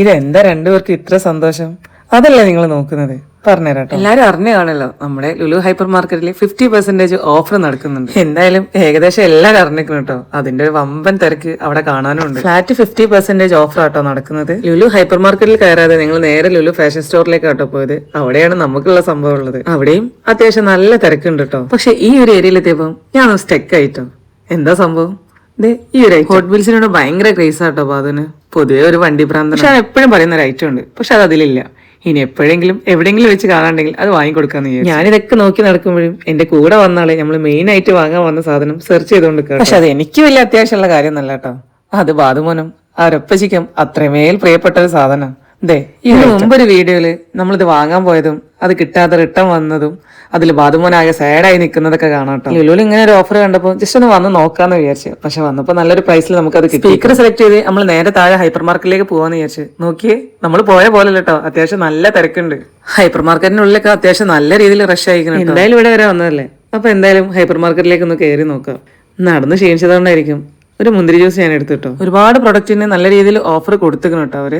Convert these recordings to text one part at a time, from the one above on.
ഇതെന്താ രണ്ടുപേർക്ക് ഇത്ര സന്തോഷം? അതല്ലേ നിങ്ങൾ നോക്കുന്നത്? പറഞ്ഞുതരാട്ടോ. എല്ലാരും അറിഞ്ഞു കാണല്ലോ നമ്മുടെ ലുലു ഹൈപ്പർ മാർക്കറ്റിൽ ഫിഫ്റ്റി പെർസെന്റേജ് ഓഫർ നടക്കുന്നുണ്ട്. എന്തായാലും ഏകദേശം എല്ലാരും അറിഞ്ഞിരിക്കണം കേട്ടോ. അതിന്റെ ഒരു വമ്പൻ തിരക്ക് അവിടെ കാണാനുണ്ട്. ഫ്ലാറ്റ് ഫിഫ്റ്റി പെർസെന്റേജ് ഓഫർ ആട്ടോ നടക്കുന്നത്. ലുലു ഹൈപ്പർ മാർക്കറ്റിൽ കയറാതെ നിങ്ങൾ നേരെ ലുലു ഫാഷൻ സ്റ്റോറിലേക്ക് ആട്ടോ പോയത്. അവിടെയാണ് നമുക്കുള്ള സംഭവം ഉള്ളത്. അവിടെയും അത്യാവശ്യം നല്ല തിരക്കുണ്ട് കേട്ടോ. പക്ഷെ ഈ ഒരു ഏരിയയിലെത്തിയപ്പോൾ ഞാൻ സ്റ്റെക്ക് ആയിട്ടോ. എന്താ സംഭവം? ഈ ഒരു ഹോട്ട് വീൽസിനോട് ഭയങ്കര ക്രേസ് ആട്ടോ അപ്പൊ അതിന്. പൊതുവെ ഒരു വണ്ടി പ്രാന്തം പക്ഷെ എപ്പോഴും പറയുന്ന ഒരു ഐറ്റം ഉണ്ട്. പക്ഷെ അത് അതിലില്ല ഇനി എപ്പോഴെങ്കിലും എവിടെയെങ്കിലും വെച്ച് കാണാണ്ടെങ്കിൽ അത് വാങ്ങിക്കൊടുക്കാന്ന് ഞാൻ ഞാനിതൊക്കെ നോക്കി നടക്കുമ്പോഴും എന്റെ കൂടെ വന്നാളെ നമ്മൾ മെയിൻ ആയിട്ട് വാങ്ങാൻ വന്ന സാധനം സെർച്ച് ചെയ്തുകൊണ്ട് പക്ഷെ അത് എനിക്ക് വലിയ അത്യാവശ്യമുള്ള കാര്യമൊന്നല്ല കേട്ടോ. അത് ബാധുമോനും അവരൊപ്പച്ചിക്കും അത്രമേൽ പ്രിയപ്പെട്ട ഒരു സാധനം. ദേ ഇതിന് മുമ്പൊരു വീഡിയോയിൽ നമ്മളിത് വാങ്ങാൻ പോയതും അത് കിട്ടാതെ റിട്ടേൺ വന്നതും അതിൽ ബാധുമോനാകെ സാഡായി നിൽക്കുന്നതൊക്കെ കാണാം കേട്ടോ ലുലുവിൽ ഇങ്ങനെ ഒരു ഓഫർ കണ്ടപ്പോൾ ജസ്റ്റ് ഒന്ന് വന്ന് നോക്കാന്ന് വിചാരിച്ചു. പക്ഷെ വന്നപ്പോൾ നല്ലൊരു പ്രൈസിൽ നമുക്ക് അത് സ്പീക്കർ സെലക്ട് ചെയ്ത് നമ്മൾ നേരെ താഴെ ഹൈപ്പർ മാർക്കറ്റിലേക്ക് പോവാന്ന് വിചാരിച്ചു. നോക്കിയേ നമ്മൾ പോയ പോലെ കേട്ടോ അത്യാവശ്യം നല്ല തിരക്കുണ്ട്. ഹൈപ്പർ മാർക്കറ്റിനുള്ളിലൊക്കെ അത്യാവശ്യം നല്ല രീതിയിൽ റഷ് ആയിരിക്കണം എന്തായാലും ഇവിടെ വരെ വന്നതല്ലേ? അപ്പൊ എന്തായാലും ഹൈപ്പർ മാർക്കറ്റിലേക്ക് ഒന്ന് കയറി നോക്കാം. നടന്ന് ക്ഷീണിച്ചതുകൊണ്ടായിരിക്കും. ഒരു മുന്തിരി ജ്യൂസ് ഞാൻ എടുത്തു കേട്ടോ ഒരുപാട് പ്രൊഡക്റ്റിന് നല്ല രീതിയിൽ ഓഫർ കൊടുത്തിക്കണം കേട്ടോ അവർ.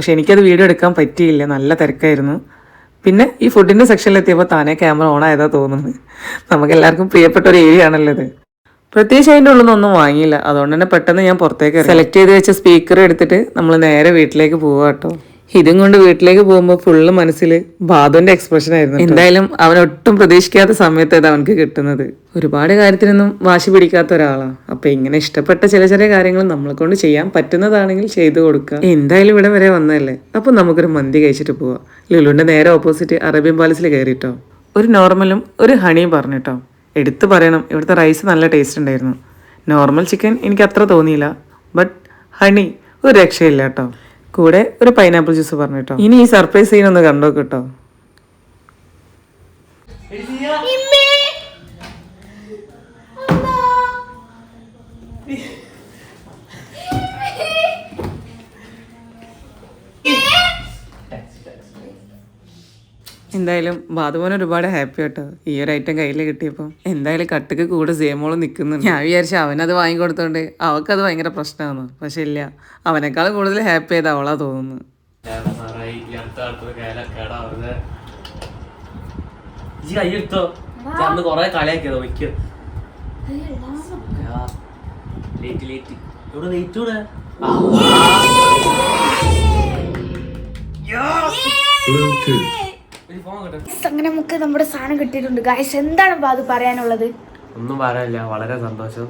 പക്ഷെ എനിക്കത് വീഡിയോ എടുക്കാൻ പറ്റിയില്ല. നല്ല തിരക്കായിരുന്നു. പിന്നെ ഈ ഫുഡിന്റെ സെക്ഷനിൽ എത്തിയപ്പോൾ താനേ ക്യാമറ ഓൺ ആയതാ തോന്നുന്നത്. നമുക്ക് എല്ലാവർക്കും പ്രിയപ്പെട്ട ഒരു ഏരിയ ആണല്ലോ ഇത് പ്രത്യേകിച്ച് അതിന്റെ ഉള്ളിൽ വാങ്ങിയില്ല. അതുകൊണ്ട് തന്നെ പെട്ടെന്ന് ഞാൻ പുറത്തേക്ക് സെലക്ട് ചെയ്ത് വെച്ച സ്പീക്കർ എടുത്തിട്ട് നമ്മൾ നേരെ വീട്ടിലേക്ക് പോവാ കേട്ടോ. ഇതും കൊണ്ട് വീട്ടിലേക്ക് പോകുമ്പോൾ ഫുള്ള് മനസ്സിൽ ബാധുവിന്റെ എക്സ്പ്രഷൻ ആയിരുന്നു എന്തായാലും അവൻ ഒട്ടും പ്രതീക്ഷിക്കാത്ത സമയത്ത് അത് അവനക്ക് കിട്ടുന്നത്. ഒരുപാട് കാര്യത്തിനൊന്നും വാശി പിടിക്കാത്ത ഒരാളാണ് അപ്പൊ ഇങ്ങനെ ഇഷ്ടപ്പെട്ട ചില ചെറിയ കാര്യങ്ങൾ നമ്മളെ കൊണ്ട് ചെയ്യാൻ പറ്റുന്നതാണെങ്കിൽ ചെയ്തു കൊടുക്കുക എന്തായാലും ഇവിടെ വരെ വന്നതല്ലേ? അപ്പൊ നമുക്കൊരു മന്തി കഴിച്ചിട്ട് പോവാം. ലുലുന്റെ നേരെ ഓപ്പോസിറ്റ് അറേബ്യൻ പാലസിൽ കയറിട്ടോ ഒരു നോർമലും ഒരു ഹണിയും പറഞ്ഞിട്ടോ. എടുത്തു പറയണം ഇവിടുത്തെ റൈസ് നല്ല ടേസ്റ്റ് ഉണ്ടായിരുന്നു. നോർമൽ ചിക്കൻ എനിക്ക് അത്ര തോന്നിയില്ല. ബട്ട് ഹണി ഒരു രക്ഷയില്ല കേട്ടോ കൂടെ ഒരു പൈനാപ്പിൾ ജ്യൂസ് പറഞ്ഞു കേട്ടോ. ഇനി ഈ സർപ്രൈസ് സീൻ ഒന്ന് കണ്ടോ കേട്ടോ. എന്തായാലും ബാധുമോൻ ഒരുപാട് ഹാപ്പി ആട്ടോ. ഈ ഒരു ഐറ്റം കയ്യിൽ കിട്ടിയപ്പോൾ എന്തായാലും കട്ടുക്ക് കൂടെ സേമോൾ നിൽക്കുന്നുണ്ട് ഞാൻ വിചാരിച്ചു അവനത് വാങ്ങിക്കൊടുത്തോണ്ട് അവൾക്കത് ഭയങ്കര പ്രശ്നമാണ് പക്ഷെ ഇല്ല. അവനേക്കാൾ കൂടുതൽ ഹാപ്പി ആയത് അവളാ തോന്നുന്നു. ലേറ്റ് ലേറ്റ് ഇവിടെ? ലേറ്റ് കൂടെ Guys, അങ്ങനെ നമുക്ക് നമ്മുടെ സാധനം കിട്ടിയിട്ടുണ്ട്. ഗായ്സ് എന്താണ് അത് പറയാനുള്ളത്? ഒന്നും പറയാനില്ല. വളരെ സന്തോഷം.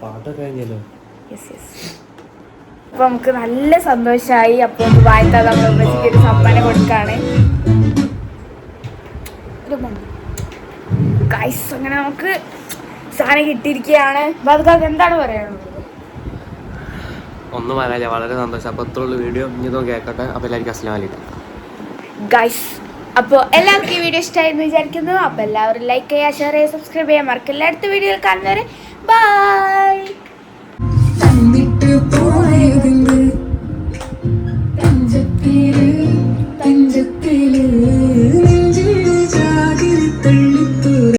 പാട്ടൊക്കെ കഴിഞ്ഞല്ലോ. യെസ് യെസ് അപ്പൊ നമുക്ക് നല്ല സന്തോഷമായി അപ്പൊ വായത്ത നമ്മുടെ ഒരു സമ്മാനം കൊടുക്കാണ്. ഗൈസ് അങ്ങനെ നമുക്ക് സാധനം കിട്ടിയിരിക്കുകയാണ്. അപ്പൊ അതൊക്കെ എന്താണ് പറയാനുള്ളത്? ഒന്നും പറയാനില്ല. വളരെ സന്തോഷം. അപ്പോൾ ഇത്രയുള്ള വീഡിയോ. ഇനി കേൾക്കട്ടെ. അപ്പോൾ എല്ലാവർക്കും അസ്ലാം വലൈക്കും ഗൈസ് അപ്പോൾ എല്ലാവർക്കും ഈ വീഡിയോ ഇഷ്ടമായിരുന്നു വിചാരിക്കുന്നു. അപ്പോൾ എല്ലാവരും ലൈക്ക് ചെയ്യുക ഷെയർ ചെയ്യുക സബ്സ്ക്രൈബ് ചെയ്യാൻ മറക്കില്ല അടുത്ത വീഡിയോയിൽ കാണുന്നവരെ. ബായ് തന്നിട്ട് പോയതിന്റെ